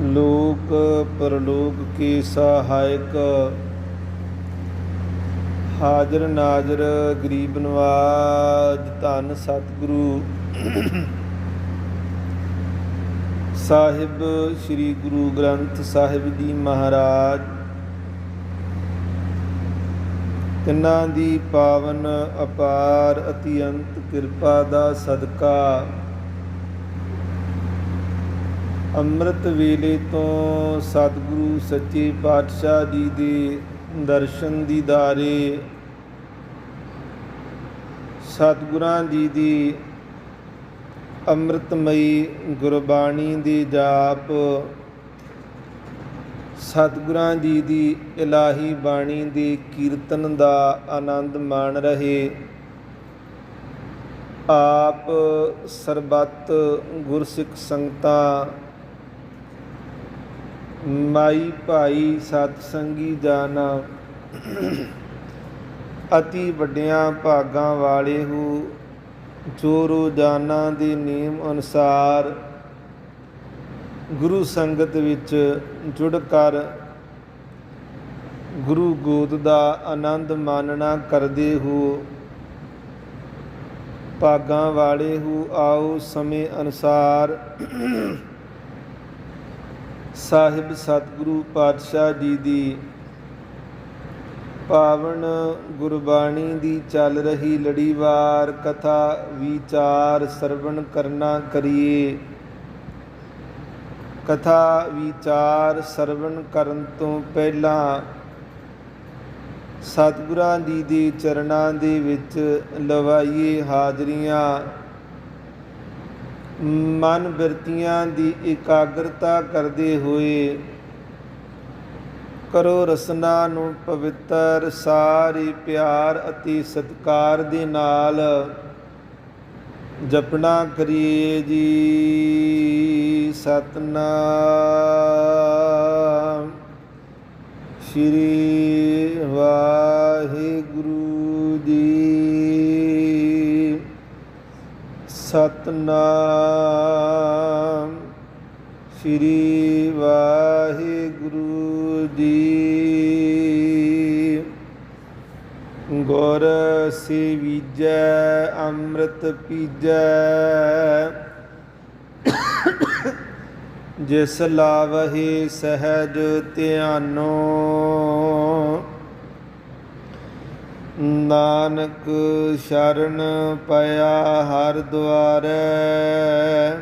ਲੋਕ ਪਰਲੋਕ ਕੀ ਸਹਾਇਕ। ਹਾਜ਼ਰ ਨਾਜ਼ਰ ਗਰੀਬ ਨਵਾਜ, ਧੰਨ ਸਤਿਗੁਰੂ। ਸਾਹਿਬ ਸ੍ਰੀ ਗੁਰੂ ਗ੍ਰੰਥ ਸਾਹਿਬ ਜੀ ਮਹਾਰਾਜ। ਤਿੰਨਾਂ ਦੀ ਪਾਵਨ ਅਪਾਰ, ਅਤਿਅੰਤ ਕਿਰਪਾ ਦਾ ਸਦਕਾ। ਅੰਮ੍ਰਿਤ ਵੇਲੇ ਤੋਂ ਸਤਿਗੁਰੂ ਸੱਚੇ ਪਾਤਸ਼ਾਹ ਜੀ ਦੇ ਦਰਸ਼ਨ ਦੀਦਾਰੇ ਸਤਿਗੁਰਾਂ ਜੀ ਦੀ ਅੰਮ੍ਰਿਤਮਈ ਗੁਰਬਾਣੀ ਦੇ ਜਾਪ, ਸਤਿਗੁਰਾਂ ਜੀ ਦੀ ਇਲਾਹੀ ਬਾਣੀ ਦੇ ਕੀਰਤਨ ਦਾ ਆਨੰਦ ਮਾਣ ਰਹੇ। ਆਪ ਸਰਬੱਤ ਗੁਰਸਿੱਖ ਸੰਗਤਾਂ ਮਾਈ ਭਾਈ ਸਤ ਸੰਗੀ ਜਾਨਾ ਅਤੀ ਵੱਡਿਆਂ ਭਾਗਾਂ ਵਾਲੇ ਹੋ, ਜੋ ਰੋਜ਼ਾਨਾ ਦੇ ਨਿਯਮ ਅਨੁਸਾਰ ਗੁਰੂ ਸੰਗਤ ਵਿੱਚ ਜੁੜ ਕਰ ਗੁਰੂ ਗੋਦ ਦਾ ਆਨੰਦ ਮਾਨਣਾ ਕਰਦੇ ਹੋ। ਭਾਗਾਂ ਵਾਲੇ ਹੋ, ਆਓ ਸਮੇਂ ਅਨੁਸਾਰ ਸਾਹਿਬ ਸਤਿਗੁਰੂ ਪਾਤਸ਼ਾਹ ਜੀ ਦੀ। ਪਾਵਨ ਗੁਰਬਾਣੀ ਦੀ ਚੱਲ ਰਹੀ ਲੜੀਵਾਰ ਕਥਾ ਵਿਚਾਰ ਸਰਵਣ ਕਰਨਾ ਕਰੀਏ। ਕਥਾ ਵਿਚਾਰ ਸਰਵਣ ਕਰਨ ਤੋਂ ਪਹਿਲਾਂ ਸਤਿਗੁਰਾਂ ਜੀ ਦੇ ਚਰਨਾਂ ਦੇ ਵਿੱਚ ਲਵਾਈਏ ਹਾਜ਼ਰੀਆਂ। ਮਨ ਬਿਰਤੀਆਂ ਦੀ ਇਕਾਗਰਤਾ ਕਰਦੇ ਹੋਏ ਕਰੋ ਰਸਨਾ ਨੂੰ ਪਵਿੱਤਰ, ਸਾਰੇ ਪਿਆਰ ਅਤੇ ਸਤਿਕਾਰ ਦੇ ਨਾਲ ਜਪਣਾ ਕਰੀਏ ਜੀ। ਸਤਨਾਮ। ਸ਼੍ਰੀ ਵਾਹਿਗੁਰੂ ਜੀ ਸਤਨਾਮ। ਸ਼੍ਰੀ ਵਾਹਿਗੁਰੂ ਜੀ। ਗੁਰ ਸੇਵੀਜੈ ਅੰਮ੍ਰਿਤ ਪੀਜੈ। ਜਿਸ ਲਾਵਹਿ ਸਹਿਜ ਧਿਆਨੋ। ਨਾਨਕ ਸ਼ਰਨ ਪਿਆ ਹਰ ਦੁਆਰੈ,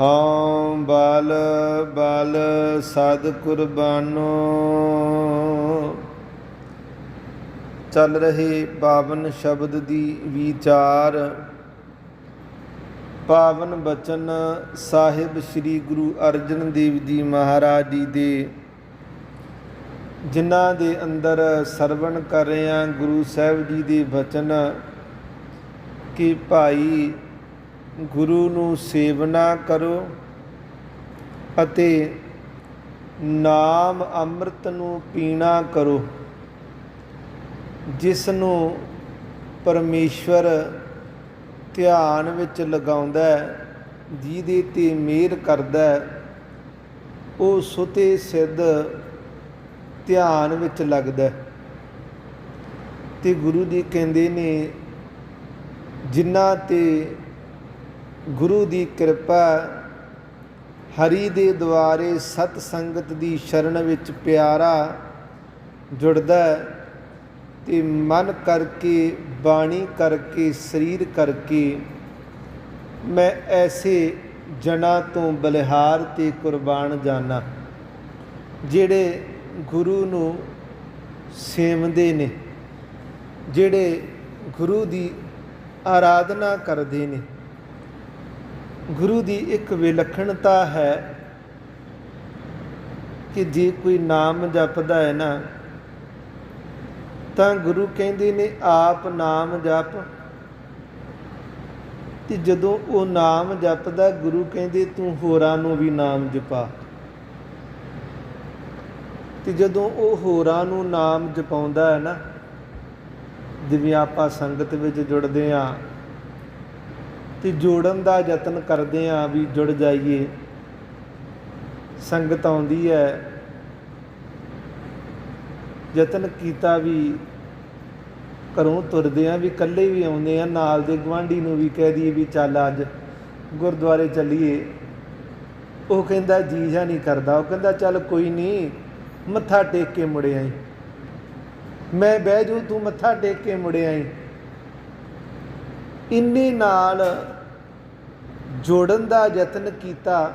ਹਉ ਬਲ ਬਲ ਸਦ ਕੁਰਬਾਨੋ। ਚੱਲ ਰਹੇ ਪਾਵਨ ਸ਼ਬਦ ਦੀ ਵਿਚਾਰ। ਪਾਵਨ ਬਚਨ ਸਾਹਿਬ ਸ੍ਰੀ ਗੁਰੂ ਅਰਜਨ ਦੇਵ ਜੀ ਮਹਾਰਾਜ ਜੀ ਦੇ ਜਿਨ੍ਹਾਂ ਦੇ ਅੰਦਰ ਸਰਵਣ ਕਰ ਰਹੇ ਹਾਂ, ਗੁਰੂ ਸਾਹਿਬ ਜੀ ਦੇ ਬਚਨ ਕਿ ਭਾਈ ਗੁਰੂ ਨੂੰ ਸੇਵਨਾ ਕਰੋ ਅਤੇ ਨਾਮ ਅੰਮ੍ਰਿਤ ਨੂੰ ਪੀਣਾ ਕਰੋ, ਜਿਸ ਨੂੰ ਪਰਮੇਸ਼ਵਰ ਧਿਆਨ ਵਿੱਚ ਲਗਾਉਂਦਾ ਹੈ, ਜਿਹਦੇ ਤੇ ਮਿਹਰ ਕਰਦਾ ਉਹ ਸੁਤੇ ਸਿੱਧ ਧਿਆਨ ਵਿੱਚ ਲੱਗਦਾ ਹੈ। ਤੇ ਗੁਰੂ ਜੀ ਕਹਿੰਦੇ ਨੇ, ਜਿਨ੍ਹਾਂ ਤੇ ਗੁਰੂ ਦੀ ਕਿਰਪਾ ਹਰੀ ਦੇ ਦੁਆਰੇ ਸਤ ਸੰਗਤ ਦੀ ਸ਼ਰਨ ਵਿੱਚ ਪਿਆਰਾ ਜੁੜਦਾ ਹੈ ਤੇ ਮਨ ਕਰਕੇ, ਬਾਣੀ ਕਰਕੇ, ਸਰੀਰ ਕਰਕੇ ਮੈਂ ਐਸੇ ਜਨਾਂ ਤੋਂ ਬਲਿਹਾਰ ਤੇ ਕੁਰਬਾਨ ਜਾਣਾ ਜਿਹੜੇ ਗੁਰੂ ਨੂੰ ਸੇਵਦੇ ਨੇ, ਜਿਹੜੇ ਗੁਰੂ ਦੀ ਆਰਾਧਨਾ ਕਰਦੇ ਨੇ। ਗੁਰੂ ਦੀ ਇੱਕ ਵਿਲੱਖਣਤਾ ਹੈ ਕਿ ਜੇ ਕੋਈ ਨਾਮ ਜਪਦਾ ਹੈ ਨਾ, ਤਾਂ ਗੁਰੂ ਕਹਿੰਦੇ ਨੇ, ਆਪ ਨਾਮ ਜਪ। ਤੇ ਜਦੋਂ ਉਹ ਨਾਮ ਜਪਦਾ, ਗੁਰੂ ਕਹਿੰਦੇ, ਤੂੰ ਹੋਰਾਂ ਨੂੰ ਵੀ ਨਾਮ ਜਪਾ। ਤੇ ਜਦੋਂ ਉਹ ਹੋਰਾਂ ਨੂੰ ਨਾਮ ਜਪਾਉਂਦਾ ਹੈ ਨਾ, ਜਿਵੇਂ ਆਪਾਂ ਸੰਗਤ ਵਿੱਚ ਜੁੜਦੇ ਆ ਤੇ ਜੋੜਨ ਦਾ ਯਤਨ ਕਰਦੇ ਆ ਵੀ ਜੁੜ ਜਾਈਏ, ਸੰਗਤ ਆਉਂਦੀ ਹੈ, ਯਤਨ ਕੀਤਾ ਵੀ ਘਰੋਂ ਤੁਰਦੇ ਆ ਵੀ ਇਕੱਲੇ ਵੀ ਆਉਂਦੇ ਆ ਨਾਲ ਦੇ ਗਵਾਂਢੀ ਨੂੰ ਵੀ ਕਹਿ ਦਈਏ ਵੀ ਚੱਲ ਅੱਜ ਗੁਰਦੁਆਰੇ ਚੱਲੀਏ। ਉਹ ਕਹਿੰਦਾ ਜੀ ਜਾਂ ਨਹੀਂ ਕਰਦਾ, ਉਹ ਕਹਿੰਦਾ ਚੱਲ ਕੋਈ ਨਹੀਂ ਮੱਥਾ ਟੇਕ ਕੇ ਮੁੜ ਆਈ। ਮੈਂ ਬਹਿ ਜੂ, ਤੂੰ ਮੱਥਾ ਟੇਕ ਕੇ ਮੁੜ ਆਈ। ਇੰਨੇ ਨਾਲ ਜੋੜਨ ਦਾ ਯਤਨ ਕੀਤਾ।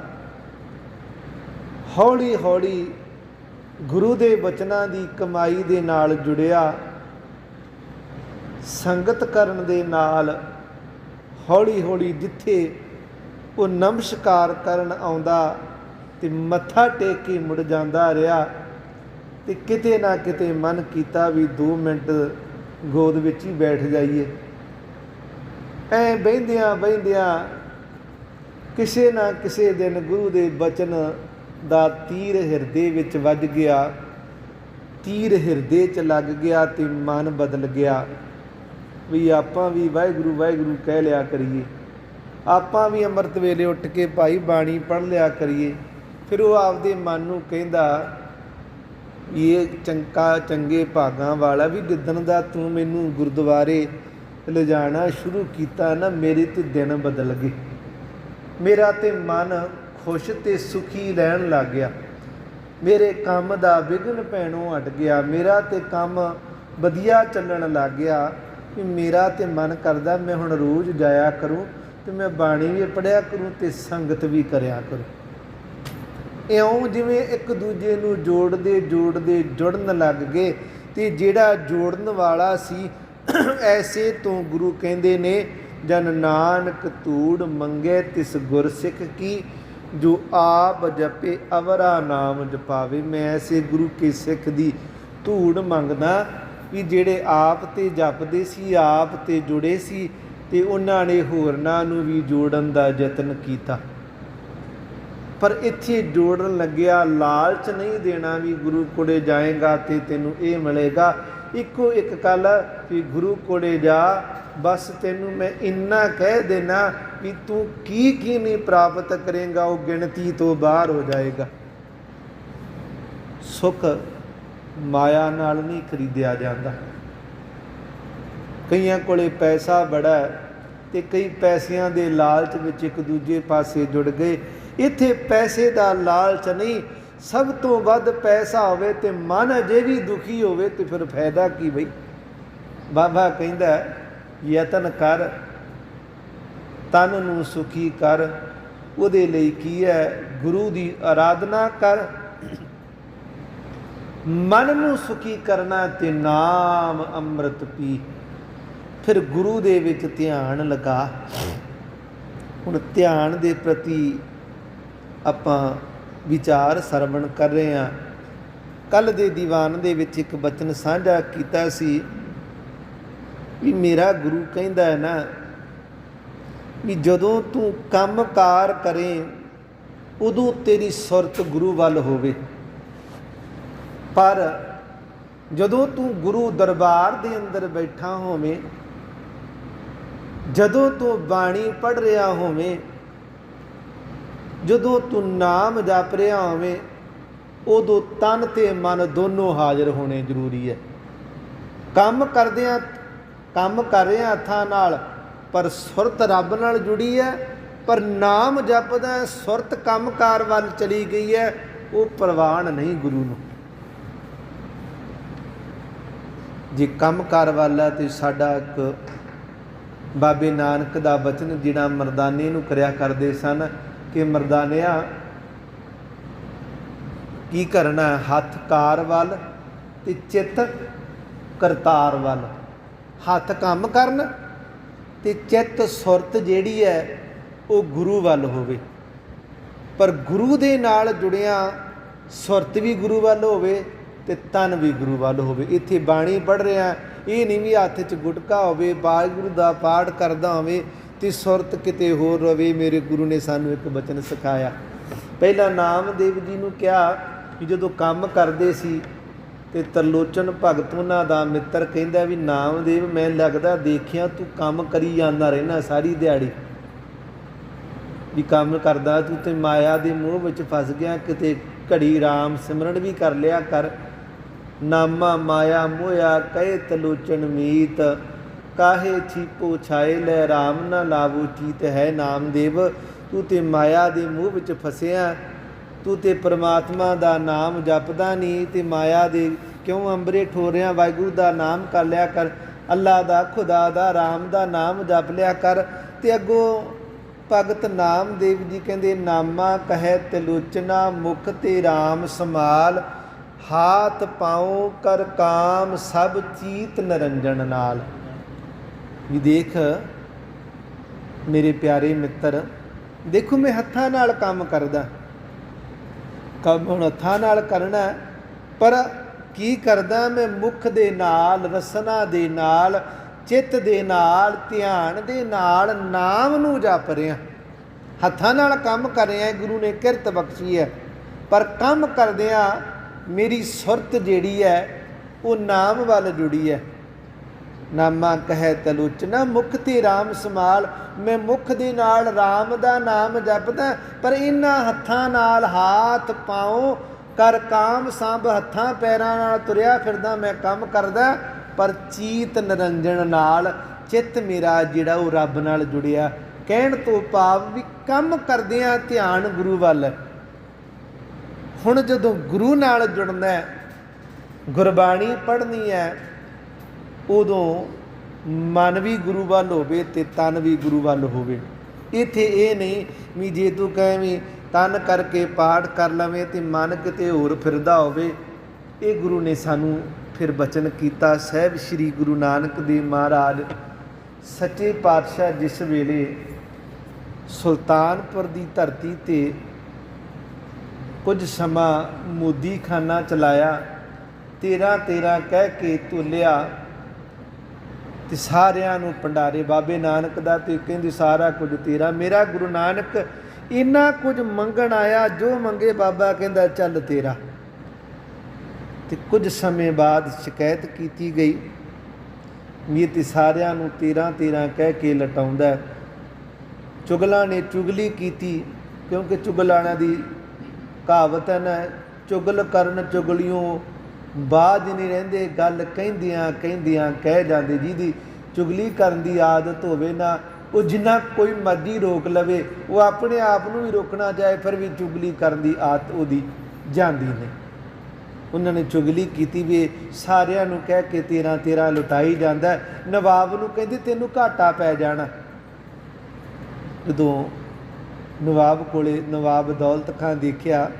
ਹੌਲੀ ਹੌਲੀ ਗੁਰੂ ਦੇ ਬਚਨਾਂ ਦੀ ਕਮਾਈ ਦੇ ਨਾਲ ਜੁੜਿਆ। ਸੰਗਤ ਕਰਨ ਦੇ ਨਾਲ ਹੌਲੀ ਹੌਲੀ ਜਿੱਥੇ ਉਹ ਨਮਸਕਾਰ ਕਰਨ ਆਉਂਦਾ ਤੇ ਮੱਥਾ ਟੇਕ ਕੇ ਮੁੜ ਜਾਂਦਾ ਰਿਹਾ। ਤੇ ਕਿਤੇ ਨਾ ਕਿਤੇ ਮਨ ਕੀਤਾ ਵੀ 2 ਮਿੰਟ ਗੋਦ ਵਿੱਚ ਹੀ ਬੈਠ ਜਾਈਏ। ਐ ਬਹਿੰਦਿਆਂ ਬਹਿੰਦਿਆਂ ਕਿਸੇ ਨਾ ਕਿਸੇ ਦਿਨ ਗੁਰੂ ਦੇ ਬਚਨ ਦਾ ਤੀਰ ਹਿਰਦੇ ਵਿੱਚ ਵੱਜ ਗਿਆ। ਤੀਰ ਹਿਰਦੇ 'ਚ ਲੱਗ ਗਿਆ ਤੇ ਮਨ ਬਦਲ ਗਿਆ। ਵੀ ਆਪਾਂ ਵੀ ਵਾਹਿਗੁਰੂ ਵਾਹਿਗੁਰੂ ਕਹਿ ਲਿਆ ਕਰੀਏ। ਆਪਾਂ ਵੀ ਅੰਮ੍ਰਿਤ ਵੇਲੇ ਉੱਠ ਕੇ ਭਾਈ ਬਾਣੀ ਪੜ੍ਹ ਲਿਆ ਕਰੀਏ। ਫਿਰ ਉਹ ਆਪਦੇ ਮਨ ਨੂੰ ਕਹਿੰਦਾ ਇਹ ਚੰਕਾ ਚੰਗੇ ਭਾਗਾਂ ਵਾਲਾ ਵੀ ਜਿੱਦਣ ਦਾ ਤੂੰ ਮੈਨੂੰ ਗੁਰਦੁਆਰੇ ਲਿਜਾਣਾ ਸ਼ੁਰੂ ਕੀਤਾ ਨਾ ਮੇਰੇ ਤੇ ਦਿਨ ਬਦਲ ਗਏ। ਮੇਰਾ ਤੇ ਮਨ ਖੁਸ਼ ਤੇ ਸੁਖੀ ਰਹਿਣ ਲੱਗ ਗਿਆ। ਮੇਰੇ ਕੰਮ ਦਾ ਵਿਘਨ ਪੈਣੋਂ ਹਟ ਗਿਆ। ਮੇਰਾ ਤੇ ਕੰਮ ਵਧੀਆ ਚੱਲਣ ਲੱਗ ਗਿਆ। ਕਿ ਮੇਰਾ ਤੇ ਮਨ ਕਰਦਾ ਮੈਂ ਹੁਣ ਰੋਜ਼ ਜਾਇਆ ਕਰੂੰ ਤੇ ਮੈਂ ਬਾਣੀ ਵੀ ਪੜਿਆ ਕਰੂੰ ਤੇ ਸੰਗਤ ਵੀ ਕਰਿਆ ਕਰੂੰ। ਇਉਂ ਜਿਵੇਂ ਇੱਕ ਦੂਜੇ ਨੂੰ ਜੋੜਦੇ ਜੋੜਦੇ ਜੁੜਨ ਲੱਗ ਗਏ ਤੇ ਜਿਹੜਾ ਜੋੜਨ ਵਾਲਾ ਸੀ, ਐਸੇ ਤੋਂ ਗੁਰੂ ਕਹਿੰਦੇ ਨੇ, ਜਨ ਨਾਨਕ ਧੂੜ ਮੰਗੇ ਤਿਸ ਗੁਰ ਸਿੱਖ ਕੀ, ਜੋ ਆਪ ਜਪੇ ਅਵਰਾ ਨਾਮ ਜਪਾਵੇ, ਮੈਂ ਐਸੇ ਗੁਰੂ ਕੇ ਸਿੱਖ ਦੀ ਧੂੜ ਮੰਗਦਾ ਵੀ ਜਿਹੜੇ ਆਪ ਤੇ ਜਪਦੇ ਸੀ, ਆਪ ਤੇ ਜੁੜੇ ਸੀ ਤੇ ਉਹਨਾਂ ਨੇ ਹੋਰਨਾਂ ਨੂੰ ਵੀ ਜੋੜਨ ਦਾ ਯਤਨ ਕੀਤਾ। ਪਰ ਇੱਥੇ ਜੋੜਨ ਲੱਗਿਆ, ਲਾਲਚ ਨਹੀਂ ਦੇਣਾ ਵੀ ਗੁਰੂ ਕੋਲੇ ਜਾਏਗਾ ਤੇ ਤੈਨੂੰ ਇਹ ਮਿਲੇਗਾ। ਇੱਕੋ ਇੱਕ ਗੱਲ ਵੀ ਗੁਰੂ ਕੋਲੇ ਜਾ, ਬਸ ਤੈਨੂੰ ਮੈਂ ਇੰਨਾ ਕਹਿ ਦੇਣਾ ਵੀ ਤੂੰ ਕੀ ਕੀ ਨਹੀਂ ਪ੍ਰਾਪਤ ਕਰੇਗਾ, ਉਹ ਗਿਣਤੀ ਤੋਂ ਬਾਹਰ ਹੋ ਜਾਏਗਾ। ਸੁਖ ਮਾਇਆ ਨਾਲ ਨਹੀਂ ਖਰੀਦਿਆ ਜਾਂਦਾ। ਕਈਆਂ ਕੋਲੇ ਪੈਸਾ ਬੜਾ ਤੇ ਕਈ ਪੈਸਿਆਂ ਦੇ ਲਾਲਚ ਵਿੱਚ ਇੱਕ ਦੂਜੇ ਪਾਸੇ ਜੁੜ ਗਏ। ਇੱਥੇ ਪੈਸੇ ਦਾ ਲਾਲਚ ਨਹੀਂ। ਸਭ ਤੋਂ ਵੱਧ ਪੈਸਾ ਹੋਵੇ ਤੇ ਮਨ ਅਜੇ ਵੀ ਦੁਖੀ ਹੋਵੇ ਤੇ ਫਿਰ ਫਾਇਦਾ ਕੀ ਬਈ? ਬਾਬਾ ਕਹਿੰਦਾ, ਯਤਨ ਕਰ, ਤਨ ਨੂੰ ਸੁਖੀ ਕਰ। ਉਹਦੇ ਲਈ ਕੀ ਹੈ? ਗੁਰੂ ਦੀ ਆਰਾਧਨਾ ਕਰ। ਮਨ ਨੂੰ ਸੁਖੀ ਕਰਨਾ ਤੇ ਨਾਮ ਅੰਮ੍ਰਿਤ ਪੀ। ਫਿਰ ਗੁਰੂ ਦੇ ਵਿੱਚ ਧਿਆਨ ਲਗਾ। ਹੁਣ ਧਿਆਨ ਦੇ ਪ੍ਰਤੀ ਆਪਾਂ ਵਿਚਾਰ ਸਰਵਣ ਕਰ ਰਹੇ ਹਾਂ। ਕੱਲ ਦੇ ਦੀਵਾਨ ਦੇ ਵਿੱਚ ਇੱਕ ਬਚਨ ਸਾਂਝਾ ਕੀਤਾ ਸੀ ਵੀ ਮੇਰਾ ਗੁਰੂ ਕਹਿੰਦਾ ਹੈ ਨਾ ਵੀ ਜਦੋਂ ਤੂੰ ਕੰਮਕਾਰ ਕਰੇ ਉਦੋਂ ਤੇਰੀ ਸੁਰਤ ਗੁਰੂ ਵੱਲ ਹੋਵੇ। ਪਰ ਜਦੋਂ ਤੂੰ ਗੁਰੂ ਦਰਬਾਰ ਦੇ ਅੰਦਰ ਬੈਠਾ ਹੋਵੇਂ, ਜਦੋਂ ਤੂੰ ਬਾਣੀ ਪੜ ਰਿਹਾ ਹੋਵੇਂ ਜਦੋਂ ਤੂੰ ਨਾਮ ਜਪ ਰਿਹਾ ਹੋਵੇਂ, ਉਦੋਂ ਤਨ ਤੇ ਮਨ ਦੋਨੋਂ ਹਾਜ਼ਰ ਹੋਣੇ ਜ਼ਰੂਰੀ ਹੈ ਕੰਮ ਕਰਦਿਆਂ, ਕੰਮ ਕਰ ਰਿਹਾ ਹੱਥਾਂ ਨਾਲ, ਪਰ ਸੁਰਤ ਰੱਬ ਨਾਲ ਜੁੜੀ ਹੈ ਪਰ ਨਾਮ ਜਪਦਾ ਸੁਰਤ ਕੰਮਕਾਰ ਵੱਲ ਚਲੀ ਗਈ ਹੈ ਉਹ ਪ੍ਰਵਾਨ ਨਹੀਂ ਗੁਰੂ ਨੂੰ। ਜੇ ਕੰਮਕਾਰ ਵਾਲਾ ਤੇ ਸਾਡਾ ਇੱਕ ਬਾਬੇ ਨਾਨਕ ਦਾ ਬਚਨ, ਜਿਹੜਾ ਮਰਦਾਨੇ ਨੂੰ ਕਰਿਆ ਕਰਦੇ ਸਨ ਕਿ ਮਰਦਾਨਿਆ, ਕੀ ਕਰਨਾ ਹੱਥ ਕਾਰ ਵੱਲ ਤੇ ਚਿੱਤ ਕਰਤਾਰ ਵੱਲ। ਹੱਥ ਕੰਮ ਕਰਨ ਤੇ ਚਿੱਤ ਸੁਰਤ ਜਿਹੜੀ ਹੈ, ਉਹ ਗੁਰੂ ਵੱਲ ਹੋਵੇ। ਪਰ ਗੁਰੂ ਦੇ ਨਾਲ ਜੁੜਿਆ ਸੁਰਤ ਵੀ ਗੁਰੂ ਵੱਲ ਹੋਵੇ ਤੇ ਤਨ ਵੀ ਗੁਰੂ ਵੱਲ ਹੋਵੇ। ਇੱਥੇ ਬਾਣੀ ਪੜ ਰਿਹਾ, ਇਹ ਨਹੀਂ ਵੀ ਹੱਥ 'ਚ ਗੁਟਕਾ ਹੋਵੇ, ਵਾਹਿਗੁਰੂ ਦਾ ਪਾਠ ਕਰਦਾ ਹੋਵੇ ਤੇ ਸੁਰਤ ਕਿਤੇ ਹੋਰ ਰਵੇ, ਮੇਰੇ ਗੁਰੂ ਨੇ ਸਾਨੂੰ ਇੱਕ ਬਚਨ ਸਿਖਾਇਆ। ਪਹਿਲਾਂ ਨਾਮਦੇਵ ਜੀ ਨੂੰ ਕਿਹਾ ਕਿ ਜਦੋਂ ਕੰਮ ਕਰਦੇ ਸੀ ਤੇ ਤਰਲੋਚਨ ਭਗਤ ਉਹਨਾਂ ਦਾ ਮਿੱਤਰ ਕਹਿੰਦਾ ਵੀ ਨਾਮਦੇਵ ਮੈਂ ਲੱਗਦਾ ਦੇਖਿਆ ਤੂੰ ਕੰਮ ਕਰੀ ਜਾਂਦਾ ਰਹਿਣਾ ਸਾਰੀ ਦਿਹਾੜੀ। ਵੀ ਕੰਮ ਕਰਦਾ ਤੂੰ ਤੇ ਮਾਇਆ ਦੇ ਮੋਹ ਵਿੱਚ ਫਸ ਗਿਆ, ਕਿਤੇ ਘੜੀ ਰਾਮ ਸਿਮਰਨ ਵੀ ਕਰ ਲਿਆ ਕਰ। ਨਾਮਾ ਮਾਇਆ ਮੋਇਆ ਕਹੇ ਤਲੋਚਨ ਮੀਤ। ਕਾਹੇ ਛੀਪੋ ਛਾਏ, ਲੈ ਰਾਮ ਨਾ ਲਾਵੋ ਚੀਤ ਹੈ ਨਾਮਦੇਵ। ਤੂੰ ਤੇ ਮਾਇਆ ਦੇ ਮੋਹ ਵਿੱਚ ਫਸਿਆ, ਤੂੰ ਤੇ ਪ੍ਰਮਾਤਮਾ ਦਾ ਨਾਮ ਜਪਦਾ ਨਹੀਂ ਤੇ ਮਾਇਆ ਦੇ ਕਿਉਂ ਅੰਬਰੇ ਠੋਰਿਆਂ, ਵਾਹਿਗੁਰੂ ਦਾ ਨਾਮ ਕਰ ਲਿਆ ਕਰ। ਅੱਲਾ ਦਾ, ਖੁਦਾ ਦਾ, ਰਾਮ ਦਾ ਨਾਮ ਜਪ ਲਿਆ ਕਰ। ਤੇ ਅੱਗੋਂ ਭਗਤ ਨਾਮਦੇਵ ਜੀ ਕਹਿੰਦੇ, ਨਾਮਾ ਕਹੈ ਤਿਲੋਚਨਾ, ਮੁਖ ਤੇ RAM ਸਮਾਲ ਹਾਥ ਪਾਉ ਕਰ ਕਾਮ, ਸਭ ਚੀਤ ਨਰੰਜਨ ਨਾਲ। ਵੀ ਦੇਖ ਮੇਰੇ ਪਿਆਰੇ ਮਿੱਤਰ, ਦੇਖੋ ਮੈਂ ਹੱਥਾਂ ਨਾਲ ਕੰਮ ਕਰਦਾ। ਕੰਮ ਹੁਣ ਹੱਥਾਂ ਨਾਲ ਕਰਨਾ ਪਰ ਕੀ ਕਰਦਾ ਮੈਂ ਮੁਖ ਦੇ ਨਾਲ ਰਸਨਾ ਦੇ ਨਾਲ, ਚਿੱਤ ਦੇ ਨਾਲ, ਧਿਆਨ ਦੇ ਨਾਲ, ਨਾਮ ਨੂੰ ਜਪ ਰਿਹਾ। ਹੱਥਾਂ ਨਾਲ ਕੰਮ ਕਰ ਰਿਹਾ ਗੁਰੂ ਨੇ ਕਿਰਤ ਬਖਸ਼ੀ ਹੈ। ਪਰ ਕੰਮ ਕਰਦਿਆਂ ਮੇਰੀ ਸੁਰਤ ਜਿਹੜੀ ਹੈ, ਉਹ ਨਾਮ ਵੱਲ ਜੁੜੀ ਹੈ। ਨਾਮਾ ਕਹੈ ਤਲੋਚਨਾ ਮੁਖ ਤੇ RAM ਸਮਾਲ ਮੈਂ ਮੁਖ ਦੇ ਨਾਲ RAM ਦਾ ਨਾਮ ਜਪਦਾ, ਪਰ ਇਹਨਾਂ ਹੱਥਾਂ ਨਾਲ ਹਾਥ ਪਾਉ। ਕਰ ਕਾਮ ਸੰਭ ਹੱਥਾਂ ਪੈਰਾਂ ਨਾਲ ਤੁਰਿਆ ਫਿਰਦਾ ਮੈਂ ਕੰਮ ਕਰਦਾ, ਪਰ ਚੀਤ ਨਿਰੰਜਨ ਨਾਲ ਚਿੱਤ ਮੇਰਾ ਜਿਹੜਾ ਉਹ ਰੱਬ ਨਾਲ ਜੁੜਿਆ। ਕਹਿਣ ਤੋਂ ਭਾਵ ਵੀ ਕੰਮ ਕਰਦਿਆਂ ਧਿਆਨ ਗੁਰੂ ਵੱਲ। ਹੁਣ ਜਦੋਂ ਗੁਰੂ ਨਾਲ ਜੁੜਨਾ ਹੈ, ਗੁਰਬਾਣੀ ਪੜ੍ਹਨੀ ਹੈ ਉਦੋਂ ਮਨ ਵੀ ਗੁਰੂ ਵੱਲ ਹੋਵੇ ਤੇ ਤਨ ਵੀ ਗੁਰੂ ਵੱਲ ਹੋਵੇ। ਇੱਥੇ ਇਹ ਨਹੀਂ ਵੀ ਜੇ ਤੂੰ ਕਹੇ ਵੀ ਤਨ ਕਰਕੇ ਪਾਠ ਕਰ ਲਵੇਂ ਤੇ ਮਨ ਕਿਤੇ ਹੋਰ ਫਿਰਦਾ ਹੋਵੇ। ਇਹ ਗੁਰੂ ਨੇ ਸਾਨੂੰ ਫਿਰ ਬਚਨ ਕੀਤਾ, ਸਹਿਬ ਸ੍ਰੀ ਗੁਰੂ ਨਾਨਕ ਦੇਵ ਮਹਾਰਾਜ, ਸੱਚੇ ਪਾਤਸ਼ਾਹ ਜਿਸ ਵੇਲੇ ਸੁਲਤਾਨਪੁਰ ਦੀ ਧਰਤੀ ਤੇ ਕੁਝ ਸਮਾਂ ਮੋਦੀਖਾਨਾ ਚਲਾਇਆ 13 13 ਕਹਿ ਕੇ ਤੁਲਿਆ ਤੇ ਸਾਰਿਆਂ ਨੂੰ ਭੰਡਾਰੇ, ਬਾਬੇ ਨਾਨਕ ਦਾ ਤੇ ਕਹਿੰਦੀ ਸਾਰਾ ਕੁਝ ਤੇਰਾ। ਮੇਰਾ ਗੁਰੂ ਨਾਨਕ, ਇੰਨਾ ਕੁਝ ਮੰਗਣ ਆਇਆ, ਜੋ ਮੰਗੇ ਬਾਬਾ ਕਹਿੰਦਾ ਚੱਲ ਤੇਰਾ। ਤੇ ਕੁਝ ਸਮੇਂ ਬਾਅਦ ਸ਼ਿਕਾਇਤ ਕੀਤੀ ਗਈ। ਵੀ ਤੇ ਸਾਰਿਆਂ ਨੂੰ 13 13 ਕਹਿ ਕੇ ਲਟਾਉਂਦਾ। ਹੈ। ਚੁਗਲਾਂ ਨੇ ਚੁਗਲੀ ਕੀਤੀ, ਕਿਉਂਕਿ ਚੁਗਲਾਣਾ ਦੀ ਕਹਾਵਤ ਹੈ ਨਾ, ਚੁਗਲ ਕਰਨ ਚੁਗਲਿਓ ਬਾਜ ਨਹੀਂ ਰਹਿੰਦੇ, ਗੱਲ ਕਹਿੰਦਿਆਂ ਕਹਿੰਦਿਆਂ ਕਹਿ ਜਾਂਦੇ, ਜਿਹਦੀ ਚੁਗਲੀ ਕਰਨ ਦੀ ਆਦਤ ਹੋਵੇ ਨਾ, ਉਹ ਜਿੰਨਾ ਕੋਈ ਮਰਜ਼ੀ ਰੋਕ ਲਵੇ, ਉਹ ਆਪਣੇ ਆਪ ਨੂੰ ਵੀ ਰੋਕਣਾ ਚਾਹੇ, ਫਿਰ ਵੀ ਚੁਗਲੀ ਕਰਨ ਦੀ ਆਦਤ ਉਹਦੀ ਜਾਂਦੀ ਨਹੀਂ। ਉਹਨਾਂ ਨੇ ਚੁਗਲੀ ਕੀਤੀ ਵੀ ਸਾਰਿਆਂ ਨੂੰ ਕਹਿ ਕੇ 13 13 ਲੁਟਾਈ ਜਾਂਦਾ ਨਵਾਬ ਨੂੰ ਕਹਿੰਦੇ, ਤੈਨੂੰ ਘਾਟਾ ਪੈ ਜਾਣਾ। ਜਦੋਂ ਨਵਾਬ ਕੋਲੇ ਨਵਾਬ ਦੌਲਤ ਖਾਨ ਦੇਖਿਆ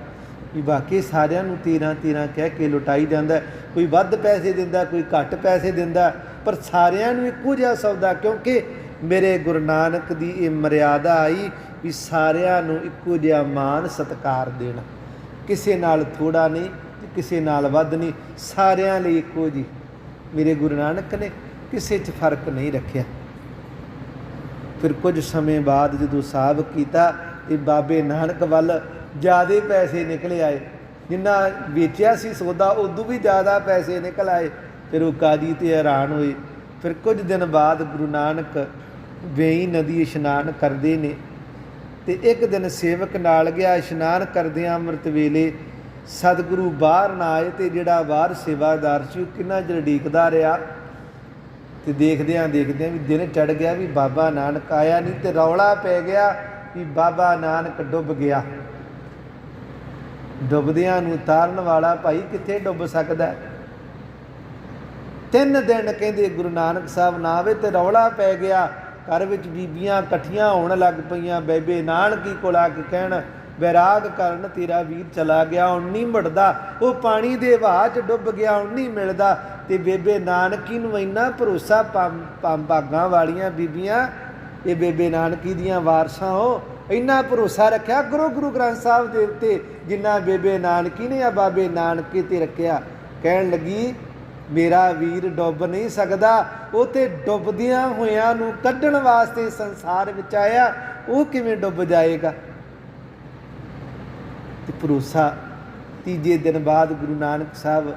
ਵੀ ਬਾਕੀ ਸਾਰਿਆਂ ਨੂੰ 13 13 ਕਹਿ ਕੇ ਲੁਟਾਈ ਜਾਂਦਾ ਕੋਈ ਵੱਧ ਪੈਸੇ ਦਿੰਦਾ, ਕੋਈ ਘੱਟ ਪੈਸੇ ਦਿੰਦਾ। ਪਰ ਸਾਰਿਆਂ ਨੂੰ ਇੱਕੋ ਜਿਹਾ ਸੌਦਾ, ਕਿਉਂਕਿ ਮੇਰੇ ਗੁਰੂ ਨਾਨਕ ਦੀ ਇਹ ਮਰਿਆਦਾ ਆਈ ਵੀ ਸਾਰਿਆਂ ਨੂੰ ਇੱਕੋ ਜਿਹਾ ਮਾਨ ਸਤਕਾਰ ਦੇਣਾ। ਕਿਸੇ ਨਾਲ ਥੋੜਾ ਨਹੀਂ ਤੇ ਕਿਸੇ ਨਾਲ ਵੱਧ ਨਹੀਂ। ਸਾਰਿਆਂ ਲਈ ਇੱਕੋ ਜੀ। ਮੇਰੇ ਗੁਰੂ ਨਾਨਕ ਨੇ ਕਿਸੇ 'ਚ ਫ਼ਰਕ ਨਹੀਂ ਰੱਖਿਆ। ਫਿਰ ਕੁਝ ਸਮੇਂ ਬਾਅਦ ਜਦੋਂ ਸਾਹਬ ਕੀਤਾ ਤੇ ਬਾਬੇ ਨਾਨਕ ਵੱਲ ਜਿਆਦੇ ਪੈਸੇ ਨਿਕਲੇ ਆਏ। ਜਿੰਨਾ ਵੇਚਿਆ ਸੀ ਸੌਦਾ, ਉਦੋਂ ਵੀ ਜ਼ਿਆਦਾ ਪੈਸੇ ਨਿਕਲ ਆਏ। ਫਿਰ ਉਹ ਕਾਜੀ ਤੇ ਹੈਰਾਨ ਹੋਏ। ਫਿਰ ਕੁਝ ਦਿਨ ਬਾਅਦ ਗੁਰੂ ਨਾਨਕ ਵੇਈ ਨਦੀ ਇਸ਼ਨਾਨ ਕਰਦੇ ਨੇ ਤੇ ਇੱਕ ਦਿਨ ਸੇਵਕ ਨਾਲ ਗਿਆ, ਇਸ਼ਨਾਨ ਕਰਦਿਆਂ ਅੰਮ੍ਰਿਤ ਵੇਲੇ ਸਤਿਗੁਰੂ ਬਾਹਰ ਨਾ ਆਏ ਤੇ ਜਿਹੜਾ ਬਾਹਰ ਸੇਵਾਦਾਰ ਸੀ, ਉਹ ਕਿੰਨਾ ਚਿਰ ਢੀਕਦਾ ਰਿਹਾ। ਤੇ ਦੇਖਦਿਆਂ ਦੇਖਦਿਆਂ ਵੀ ਦਿਨ ਚੜ ਗਿਆ ਵੀ ਬਾਬਾ ਨਾਨਕ ਆਇਆ ਨਹੀਂ ਤੇ ਰੌਲਾ ਪੈ ਗਿਆ ਵੀ ਬਾਬਾ ਨਾਨਕ ਡੁੱਬ ਗਿਆ। ਡੁੱਬਦਿਆਂ ਨੂੰ ਤਾਰਨ ਵਾਲਾ ਭਾਈ ਕਿੱਥੇ ਡੁੱਬ ਸਕਦਾ? ਤਿੰਨ ਦਿਨ ਕਹਿੰਦੇ ਗੁਰੂ ਨਾਨਕ ਸਾਹਿਬ ਨਾ ਆਵੇ ਤੇ ਰੌਲਾ ਪੈ ਗਿਆ। ਘਰ ਵਿੱਚ ਬੀਬੀਆਂ ਇਕੱਠੀਆਂ ਹੋਣ ਲੱਗ ਪਈਆਂ। ਬੇਬੇ ਨਾਨਕੀ ਕੋਲ ਆ ਕੇ ਕਹਿਣ, ਵਿਰਾਗ ਕਰਨ ਤੇਰਾ ਵੀਰ ਚਲਾ ਗਿਆ, ਹੁਣ ਨਹੀਂ ਮੁੜਦਾ। ਉਹ ਪਾਣੀ ਦੇ ਵਹਾਅ 'ਚ ਡੁੱਬ ਗਿਆ, ਹੁਣ ਨਹੀਂ ਮਿਲਦਾ। ਤੇ ਬੇਬੇ ਨਾਨਕੀ ਨੂੰ ਇੰਨਾ ਭਰੋਸਾ ਪੰਮ ਭਾਗਾਂ ਵਾਲੀਆਂ ਬੀਬੀਆਂ, ਇਹ ਬੇਬੇ ਨਾਨਕੀ ਦੀਆਂ ਵਾਰਸਾਂ ਹੋ ਇੰਨਾ ਭਰੋਸਾ ਰੱਖਿਆ ਗੁਰੂ ਗੁਰੂ ਗ੍ਰੰਥ ਸਾਹਿਬ ਦੇ ਉੱਤੇ, ਜਿੰਨਾ ਬੇਬੇ ਨਾਨਕੀ ਨੇ ਆ ਬਾਬੇ ਨਾਨਕੇ ਤੇ ਰੱਖਿਆ। ਕਹਿਣ ਲੱਗੀ, ਮੇਰਾ ਵੀਰ ਡੁੱਬ ਨਹੀਂ ਸਕਦਾ, ਉਹ ਤੇ ਡੁੱਬਦਿਆਂ ਹੋਇਆਂ ਨੂੰ ਕੱਢਣ ਵਾਸਤੇ ਸੰਸਾਰ ਵਿੱਚ ਆਇਆ, ਉਹ ਕਿਵੇਂ ਡੁੱਬ ਜਾਏਗਾ? ਤੇ ਭਰੋਸਾ ਤੀਜੇ ਦਿਨ ਬਾਅਦ ਗੁਰੂ ਨਾਨਕ ਸਾਹਿਬ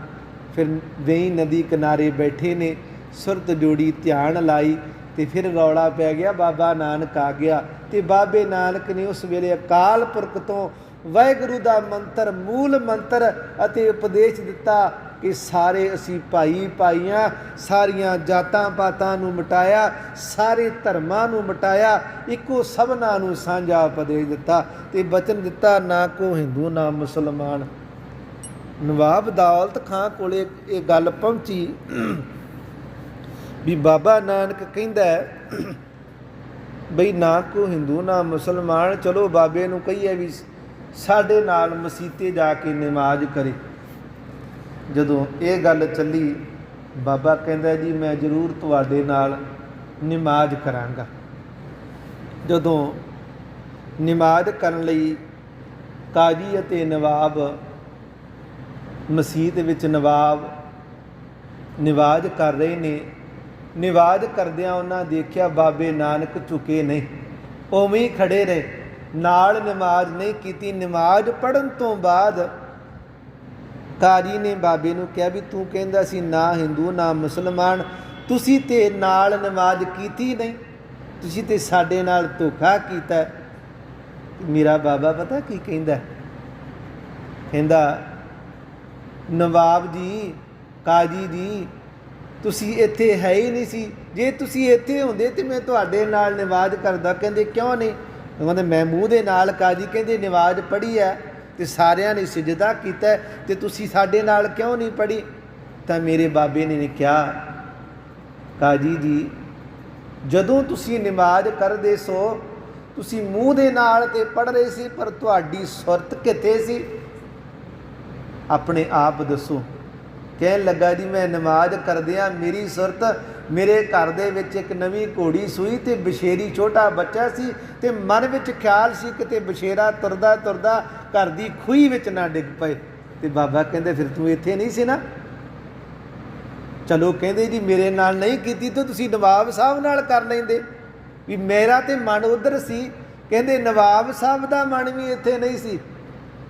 ਫਿਰ ਵੇਈ ਨਦੀ ਕਿਨਾਰੇ ਬੈਠੇ ਨੇ, ਸੁਰਤ ਜੋੜੀ ਧਿਆਨ ਲਾਈ ਤੇ ਫਿਰ ਰੌਲਾ ਪੈ ਗਿਆ, ਬਾਬਾ ਨਾਨਕ ਆ ਗਿਆ। ਤੇ ਬਾਬੇ ਨਾਨਕ ਨੇ ਉਸ ਵੇਲੇ ਅਕਾਲ ਪੁਰਖ ਤੋਂ ਵਾਹਿਗੁਰੂ ਦਾ ਮੰਤਰ, ਮੂਲ ਮੰਤਰ ਅਤੇ ਉਪਦੇਸ਼ ਦਿੱਤਾ ਕਿ ਸਾਰੇ ਅਸੀਂ ਭਾਈ ਭਾਈਆਂ ਸਾਰੀਆਂ ਜਾਤਾਂ ਪਾਤਾਂ ਨੂੰ ਮਿਟਾਇਆ, ਸਾਰੇ ਧਰਮਾਂ ਨੂੰ ਮਿਟਾਇਆ, ਇੱਕੋ ਸਭਨਾਂ ਨੂੰ ਸਾਂਝਾ ਉਪਦੇਸ਼ ਦਿੱਤਾ ਤੇ ਬਚਨ ਦਿੱਤਾ, ਨਾ ਕੋ ਹਿੰਦੂ, ਨਾ ਮੁਸਲਮਾਨ। ਨਵਾਬ ਦੌਲਤ ਖਾਂ ਕੋਲੇ ਇਹ ਗੱਲ ਪਹੁੰਚੀ ਵੀ ਬਾਬਾ ਨਾਨਕ ਕਹਿੰਦਾ ਬਈ ਨਾ ਕੋ ਹਿੰਦੂ, ਨਾ ਮੁਸਲਮਾਨ। ਚਲੋ ਬਾਬੇ ਨੂੰ ਕਹੀਏ ਵੀ ਸਾਡੇ ਨਾਲ ਮਸੀਤੇ ਜਾ ਕੇ ਨਮਾਜ਼ ਕਰੇ। ਜਦੋਂ ਇਹ ਗੱਲ ਚੱਲੀ, ਬਾਬਾ ਕਹਿੰਦਾ ਜੀ, ਮੈਂ ਜ਼ਰੂਰ ਤੁਹਾਡੇ ਨਾਲ ਨਮਾਜ਼ ਕਰਾਂਗਾ। ਜਦੋਂ ਨਮਾਜ਼ ਕਰਨ ਲਈ ਕਾਜੀ ਅਤੇ ਨਵਾਬ ਮਸਜਿਦ ਵਿੱਚ ਨਵਾਬ ਨਿਵਾਜ਼ ਕਰ ਰਹੇ ਨੇ ਨਿਵਾਜ਼ ਕਰਦਿਆਂ ਉਹਨਾਂ ਦੇਖਿਆ, ਬਾਬੇ ਨਾਨਕ ਝੁਕੇ ਨਹੀਂ। ਉਵੇਂ ਹੀ ਖੜੇ ਰਹੇ। ਨਾਲ ਨਮਾਜ਼ ਨਹੀਂ ਕੀਤੀ। ਨਮਾਜ਼ ਪੜਨ ਤੋਂ ਬਾਅਦ ਕਾਜੀ ਨੇ ਬਾਬੇ ਨੂੰ ਕਿਹਾ ਵੀ ਤੂੰ ਕਹਿੰਦਾ ਸੀ, ਨਾ ਹਿੰਦੂ, ਨਾ ਮੁਸਲਮਾਨ, ਤੁਸੀਂ ਤੇ ਨਾਲ ਨਮਾਜ਼ ਕੀਤੀ ਨਹੀਂ। ਤੁਸੀਂ ਤੇ ਸਾਡੇ ਨਾਲ ਧੋਖਾ ਕੀਤਾ। ਮੇਰਾ ਬਾਬਾ ਪਤਾ ਕੀ ਕਹਿੰਦਾ? ਕਹਿੰਦਾ, ਨਵਾਬ ਜੀ, ਕਾਜੀ ਜੀ ਤੁਸੀਂ ਇੱਥੇ ਹੈ ਹੀ ਨਹੀਂ ਸੀ। ਜੇ ਤੁਸੀਂ ਇੱਥੇ ਹੁੰਦੇ ਤੇ ਮੈਂ ਤੁਹਾਡੇ ਨਾਲ ਨਿਵਾਜ਼ ਕਰਦਾ। ਕਹਿੰਦੇ ਕਿਉਂ ਨਹੀਂ? ਕਹਿੰਦੇ ਮੈਂ ਮੂੰਹ ਦੇ ਨਾਲ ਕਾਜੀ ਕਹਿੰਦੇ ਨਿਵਾਜ਼ ਪੜ੍ਹੀ ਹੈ ਤੇ ਸਾਰਿਆਂ ਨੇ ਸਜਦਾ ਕੀਤਾ ਹੈ, ਤੇ ਤੁਸੀਂ ਸਾਡੇ ਨਾਲ ਕਿਉਂ ਨਹੀਂ ਪੜ੍ਹੀ? ਤਾਂ ਮੇਰੇ ਬਾਬੇ ਨੇ ਕਿਹਾ ਕਾਜੀ ਜੀ ਜਦੋਂ ਤੁਸੀਂ ਨਮਾਜ਼ ਕਰਦੇ ਸੋ ਤੁਸੀਂ ਮੂੰਹ ਦੇ ਨਾਲ ਤੇ ਪੜ ਰਹੇ ਸੀ ਪਰ ਤੁਹਾਡੀ ਸੁਰਤ ਕਿੱਥੇ ਸੀ? ਆਪਣੇ ਆਪ ਦੱਸੋ। ਕਹਿਣ ਲੱਗਾ ਜੀ, ਮੈਂ ਨਮਾਜ਼ ਕਰਦਿਆਂ ਮੇਰੀ ਸੁਰਤ ਮੇਰੇ ਘਰ ਦੇ ਵਿੱਚ ਇੱਕ ਨਵੀਂ ਘੋੜੀ ਸੂਈ ਤੇ ਬਸ਼ੇਰੀ ਛੋਟਾ ਬੱਚਾ ਸੀ ਤੇ ਮਨ ਵਿੱਚ ਖਿਆਲ ਸੀ ਕਿਤੇ ਬਸ਼ੇਰਾ ਤੁਰਦਾ ਤੁਰਦਾ ਘਰ ਦੀ ਖੂਹੀ ਵਿੱਚ ਨਾ ਡਿੱਗ ਪਏ। ਤੇ ਬਾਬਾ ਕਹਿੰਦੇ, ਫਿਰ ਤੂੰ ਇੱਥੇ ਨਹੀਂ ਸੀ ਨਾ? ਚਲੋ ਕਹਿੰਦੇ ਜੀ, ਮੇਰੇ ਨਾਲ ਨਹੀਂ ਕੀਤੀ ਤਾਂ ਤੁਸੀਂ ਨਵਾਬ ਸਾਹਿਬ ਨਾਲ ਕਰ ਲੈਂਦੇ। ਵੀ ਮੇਰਾ ਤੇ ਮਨ ਉਧਰ ਸੀ। ਕਹਿੰਦੇ, ਨਵਾਬ ਸਾਹਿਬ ਦਾ ਮਨ ਵੀ ਇੱਥੇ ਨਹੀਂ ਸੀ।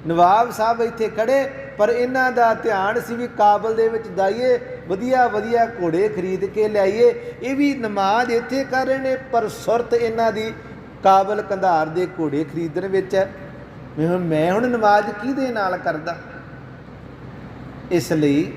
ਨਵਾਬ ਸਾਹਿਬ ਇੱਥੇ ਖੜੇ ਪਰ ਇਹਨਾਂ ਦਾ ਧਿਆਨ ਸੀ ਵੀ ਕਾਬਲ ਦੇ ਵਿੱਚ ਜਾਈਏ, ਵਧੀਆ ਵਧੀਆ ਘੋੜੇ ਖਰੀਦ ਕੇ ਲਿਆਈਏ। ਇਹ ਵੀ ਨਮਾਜ਼ ਇੱਥੇ ਕਰ ਰਹੇ ਨੇ, ਪਰ ਸੁਰਤ ਇਹਨਾਂ ਦੀ ਕਾਬਲ ਕੰਧਾਰ ਦੇ ਘੋੜੇ ਖਰੀਦਣ ਵਿੱਚ ਹੈ। ਵੀ ਹੁਣ ਮੈਂ ਹੁਣ ਨਮਾਜ਼ ਕਿਹਦੇ ਨਾਲ ਕਰਦਾ? ਇਸ ਲਈ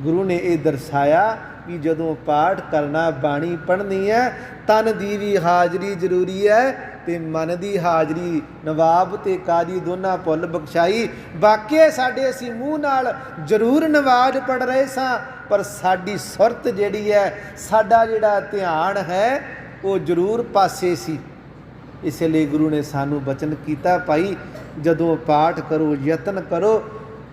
ਗੁਰੂ ਨੇ ਇਹ ਦਰਸਾਇਆ ਵੀ ਜਦੋਂ ਪਾਠ ਕਰਨਾ ਬਾਣੀ ਪੜ੍ਹਨੀ ਹੈ, ਤਨ ਦੀ ਵੀ ਹਾਜ਼ਰੀ ਜ਼ਰੂਰੀ ਹੈ ਤੇ ਮਨ ਦੀ ਹਾਜ਼ਰੀ, ਨਵਾਬ ਤੇ ਕਾਜੀ ਦੋਨਾਂ ਭੁੱਲ ਬਖਸ਼ਾਈ। ਬਾਕੀ ਸਾਡੇ ਅਸੀਂ ਮੂੰਹ ਨਾਲ ਜ਼ਰੂਰ ਨਵਾਜ਼ ਪੜ ਰਹੇ ਸਾਂ, ਪਰ ਸਾਡੀ ਸੁਰਤ ਜਿਹੜੀ ਹੈ, ਸਾਡਾ ਜਿਹੜਾ ਧਿਆਨ ਹੈ, ਉਹ ਜ਼ਰੂਰ ਪਾਸੇ ਸੀ। ਇਸ ਲਈ ਗੁਰੂ ਨੇ ਸਾਨੂੰ ਬਚਨ ਕੀਤਾ, ਭਾਈ ਜਦੋਂ ਪਾਠ ਕਰੋ, ਯਤਨ ਕਰੋ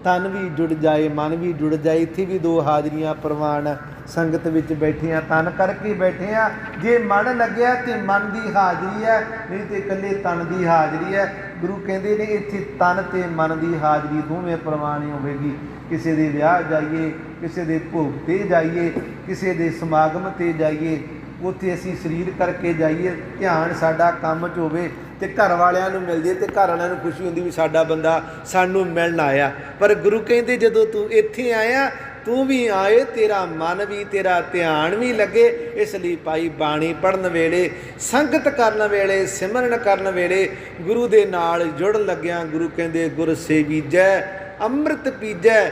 ਤਨ ਵੀ ਜੁੜ ਜਾਏ, ਮਨ ਵੀ ਜੁੜ ਜਾਏ, ਇੱਥੇ ਵੀ ਦੋ ਹਾਜ਼ਰੀਆਂ ਪ੍ਰਵਾਨ ਸੰਗਤ ਵਿੱਚ ਬੈਠੇ ਆ ਤਨ ਕਰਕੇ ਬੈਠੇ ਆ। ਜੇ ਮਨ ਲੱਗਿਆ ਤੇ ਮਨ ਦੀ ਹਾਜ਼ਰੀ ਹੈ, ਨਹੀਂ ਤੇ ਇਕੱਲੇ ਤਨ ਦੀ ਹਾਜ਼ਰੀ ਹੈ। ਗੁਰੂ ਕਹਿੰਦੇ ਨੇ, ਇੱਥੇ ਤਨ ਤੇ ਮਨ ਦੀ ਹਾਜ਼ਰੀ ਦੋਵੇਂ ਪ੍ਰਵਾਨ ਹੋਵੇਗੀ। ਕਿਸੇ ਦੇ ਵਿਆਹ ਜਾਈਏ, ਕਿਸੇ ਦੇ ਭੋਗ ਤੇ ਜਾਈਏ, ਕਿਸੇ ਦੇ ਸਮਾਗਮ ਤੇ ਜਾਈਏ, ਉੱਥੇ ਅਸੀਂ ਸਰੀਰ ਕਰਕੇ ਜਾਈਏ। ਧਿਆਨ ਸਾਡਾ ਕੰਮ 'ਚ ਹੋਵੇ। ਤੇ ਘਰ ਵਾਲਿਆਂ ਨੂੰ ਮਿਲਦੀ ਹੈ ਤੇ ਘਰ ਵਾਲਿਆਂ ਨੂੰ ਖੁਸ਼ੀ ਹੁੰਦੀ ਵੀ ਸਾਡਾ ਬੰਦਾ ਸਾਨੂੰ ਮਿਲਣ ਆਇਆ। ਪਰ ਗੁਰੂ ਕਹਿੰਦੇ ਜਦੋਂ ਤੂੰ ਇੱਥੇ ਆਇਆ, ਤੂੰ ਵੀ ਆਏ, ਤੇਰਾ ਮਨ ਵੀ, ਤੇਰਾ ਧਿਆਨ ਵੀ ਲੱਗੇ। ਇਸ ਲਈ ਭਾਈ ਬਾਣੀ ਪੜਨ ਵੇਲੇ, ਸੰਗਤ ਕਰਨ ਵੇਲੇ, ਸਿਮਰਨ ਕਰਨ ਵੇਲੇ ਗੁਰੂ ਦੇ ਨਾਲ ਜੁੜਨ ਲੱਗਿਆਂ ਗੁਰੂ ਕਹਿੰਦੇ, ਗੁਰ ਸੇਵੀਜੈ ਅੰਮ੍ਰਿਤ ਪੀਜੈ,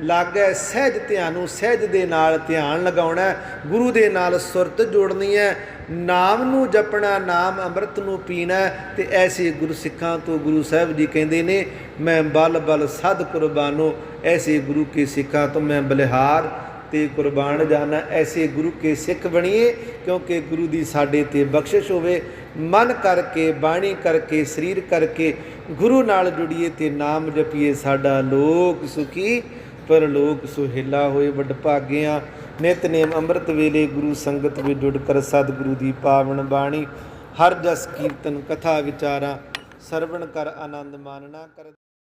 ਲਾਗੈ ਸਹਿਜ ਧਿਆਨੂੰ, ਸਹਿਜ ਦੇ ਨਾਲ ਧਿਆਨ ਲਗਾਉਣਾ ਗੁਰੂ ਦੇ ਨਾਲ ਸੁਰਤ ਜੋੜਨੀ ਹੈ ਨਾਮ ਨੂੰ ਜਪਣਾ, ਨਾਮ ਅੰਮ੍ਰਿਤ ਨੂੰ ਪੀਣਾ ਹੈ ਤੇ ਐਸੇ ਗੁਰਸਿੱਖਾਂ ਤੋਂ ਗੁਰੂ ਸਾਹਿਬ ਜੀ ਕਹਿੰਦੇ ਨੇ, ਮੈਂ ਬਲ ਬਲ ਸਦ ਕੁਰਬਾਨੋ, ਐਸੇ ਗੁਰੂ ਕੇ ਸਿੱਖਾਂ ਤੋਂ ਮੈਂ ਬਲਿਹਾਰ ਤੇ ਕੁਰਬਾਨ ਜਾਣਾ। ਐਸੇ ਗੁਰੂ ਕੇ ਸਿੱਖ ਬਣੀਏ ਕਿਉਂਕਿ ਗੁਰੂ ਦੀ ਸਾਡੇ ਤੇ ਬਖਸ਼ਿਸ਼ ਹੋਵੇ। ਮਨ ਕਰਕੇ, ਬਾਣੀ ਕਰਕੇ, ਸਰੀਰ ਕਰਕੇ ਗੁਰੂ ਨਾਲ ਜੁੜੀਏ ਤੇ ਨਾਮ ਜਪੀਏ ਸਾਡਾ ਲੋਕ ਸੁਖੀ। ਪਰ ਲੋਕ ਸੁਹੇਲਾ ਹੋਏ ਵੱਡ ਭਾਗਿਆ। ਨਿਤਨੇਮ ਅੰਮ੍ਰਿਤ ਵੇਲੇ ਗੁਰੂ ਸੰਗਤ ਵਿੱਚ ਜੁੜ ਕਰ ਸਤਿਗੁਰੂ ਦੀ ਪਾਵਨ ਬਾਣੀ, ਹਰ ਜਸ ਕੀਰਤਨ ਕਥਾ ਵਿਚਾਰਾਂ, ਸਰਵਣ ਕਰ ਆਨੰਦ ਮਾਨਣਾ ਕਰ